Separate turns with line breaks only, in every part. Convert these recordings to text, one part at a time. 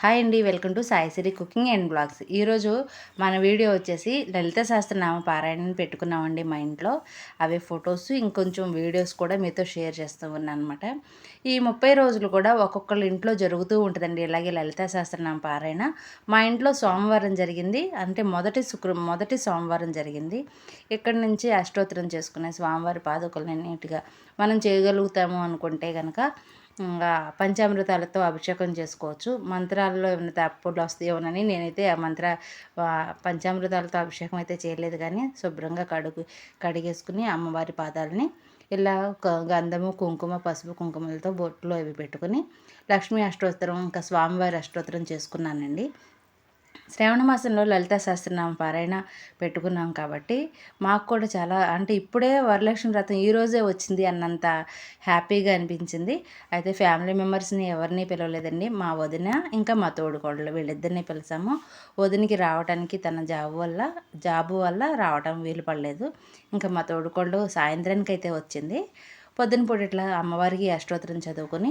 Hi అండి welcome to Saisiri cooking and blogs. ఈరోజు మన వీడియో వచ్చేసి లలిత సహస్రనామ పారాయణ పెట్టుకున్నామండి మా ఇంట్లో. అవి ఫొటోస్ ఇంకొంచెం వీడియోస్ కూడా మీతో షేర్ చేస్తూ ఉన్నాను అనమాట ఈ ముప్పై రోజులు కూడా ఒక్కొక్కళ్ళ ఇంట్లో జరుగుతూ ఉంటుందండి. ఇలాగే లలిత సహస్రనామ పారాయణ. మా ఇంట్లో సోమవారం జరిగింది. అంటే మొదటి శుక్ర మొదటి సోమవారం జరిగింది. ఇక్కడి నుంచి అష్టోత్తరం చేసుకునే స్వామివారి పాదుకల్ని నీట్గా మనం చేయగలుగుతాము అనుకుంటే కనుక పంచామృతాలతో అభిషేకం చేసుకోవచ్చు. మంత్రాల్లో ఏమైనా తప్పులు వస్తాయోనని నేనైతే ఆ మంత్ర పంచామృతాలతో అభిషేకం అయితే చేయలేదు కానీ శుభ్రంగా కడుగు కడిగేసుకుని అమ్మవారి పాదాలని ఇలా గంధము కుంకుమ పసుపు కుంకుమలతో బొట్లు అవి పెట్టుకుని లక్ష్మీ అష్టోత్తరం ఇంకా స్వామివారి అష్టోత్తరం చేసుకున్నానండి. శ్రావణ మాసంలో లలిత సహస్రనామ పారాయణ పెట్టుకున్నాం కాబట్టి మాకు కూడా చాలా అంటే ఇప్పుడే వరలక్ష్మి వ్రతం ఈరోజే వచ్చింది అన్నంత హ్యాపీగా అనిపించింది. అయితే ఫ్యామిలీ మెంబర్స్ని ఎవరిని పిలవలేదండి. మా వదిన ఇంకా మా తోడుకోడలు వీళ్ళిద్దరిని పిలిచాము. వదినికి రావడానికి తన జాబు వల్ల జాబు వల్ల రావడం వీలు పడలేదు. ఇంకా మా తోడుకోళ్ళు సాయంత్రానికి అయితే వచ్చింది. పొద్దున పూట ఇట్లా అమ్మవారికి అష్టోత్తరం చదువుకొని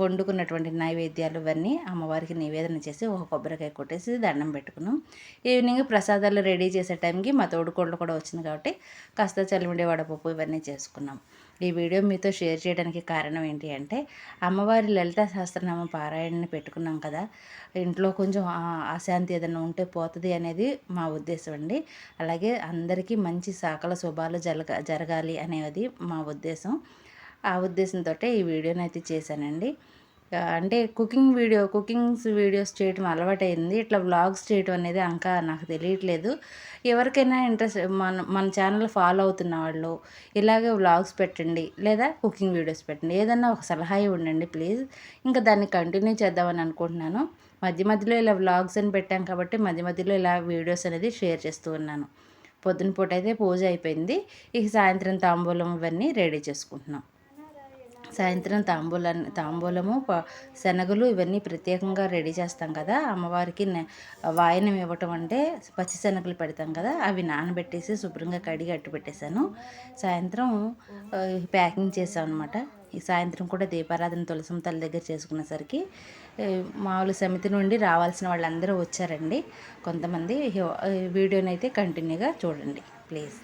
వండుకున్నటువంటి నైవేద్యాలు ఇవన్నీ అమ్మవారికి నివేదన చేసి ఒక కొబ్బరికాయ కొట్టేసి దండం పెట్టుకున్నాం. ఈవినింగ్ ప్రసాదాలు రెడీ చేసే టైంకి మా తోడుకోళ్ళు కూడా వచ్చింది కాబట్టి కాస్త చలిమిడి వడపప్పు ఇవన్నీ చేసుకున్నాం. ఈ వీడియో మీతో షేర్ చేయడానికి కారణం ఏంటి అంటే అమ్మవారి లలిత సహస్రనామ పారాయణని పెట్టుకున్నాం కదా. ఇంట్లో కొంచెం అశాంతి ఏదైనా ఉంటే పోతుంది అనేది మా ఉద్దేశం అండి. అలాగే అందరికీ మంచి సకల శుభాలు జరగ జరగాలి అనేది మా ఉద్దేశం. ఆ ఉద్దేశంతో ఈ వీడియోని అయితే చేశానండి అంటే కుకింగ్ వీడియో కుకింగ్స్ వీడియోస్ చేయటం అలవాటైంది. ఇట్లా వ్లాగ్స్ చేయటం అనేది ఇంకా నాకు తెలియట్లేదు. ఎవరికైనా ఇంట్రెస్ట్ మన మన ఛానల్ ఫాలో అవుతున్న వాళ్ళు ఇలాగే వ్లాగ్స్ పెట్టండి లేదా కుకింగ్ వీడియోస్ పెట్టండి. ఏదన్నా ఒక సలహా ఇవ్వండి ప్లీజ్. ఇంకా దాన్ని కంటిన్యూ చేద్దామని అనుకుంటున్నాను. మధ్య మధ్యలో ఇలా వ్లాగ్స్ అని పెట్టాం కాబట్టి మధ్య మధ్యలో ఇలా వీడియోస్ అనేది షేర్ చేస్తూ ఉన్నాను. పొద్దున పూట అయితే పూజ అయిపోయింది. ఇక సాయంత్రం తాంబూలం ఇవన్నీ రెడీ చేసుకుంటున్నాం. సాయంత్రం తాంబూలం తాంబూలము శనగలు ఇవన్నీ ప్రత్యేకంగా రెడీ చేస్తాం కదా. అమ్మవారికి వాయనం ఇవ్వటం అంటే పచ్చి శనగలు పెడతాం కదా. అవి నానబెట్టేసి శుభ్రంగా కడిగి అట్టు పెట్టేశాను. సాయంత్రం ప్యాకింగ్ చేసాం అనమాట ఈ సాయంత్రం కూడా దీపారాధన తులసం తల్లి దగ్గర చేసుకునేసరికి మామూలు సమితి నుండి రావాల్సిన వాళ్ళందరూ వచ్చారండి. కొంతమంది వీడియోని అయితే కంటిన్యూగా చూడండి ప్లీజ్.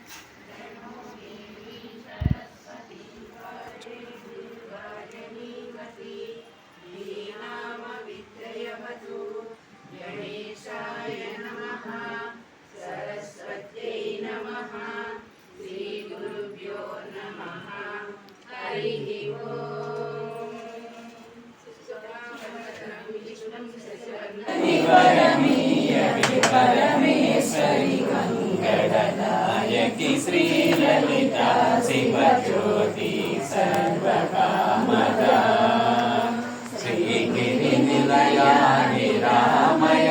జ్యోతి శ్రీలలిత శివ జ్యోతి సర్వకామద శ్రీగిరి నిలయాని రామయ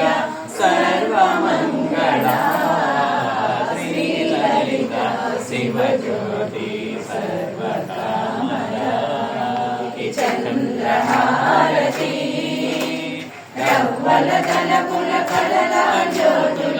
సర్వమంగళ. శ్రీలలిత శివ జ్యోతి సర్వకామద చంద్రహారతి రవ్వల తల కుల కళలా జ్యోతుల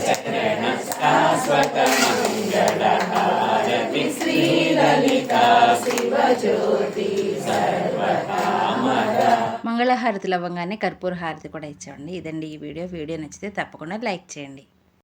వినుత శరణ శాశ్వత మంగళ హారతి శ్రీలలిత శివజ్యోతి సర్వకామద
మంగళహారతి లవ్వంగానే కర్పూర హారతి కూడా ఇచ్చామండి ఇదండి ఈ వీడియో. వీడియో నచ్చితే తప్పకుండా లైక్ చేయండి.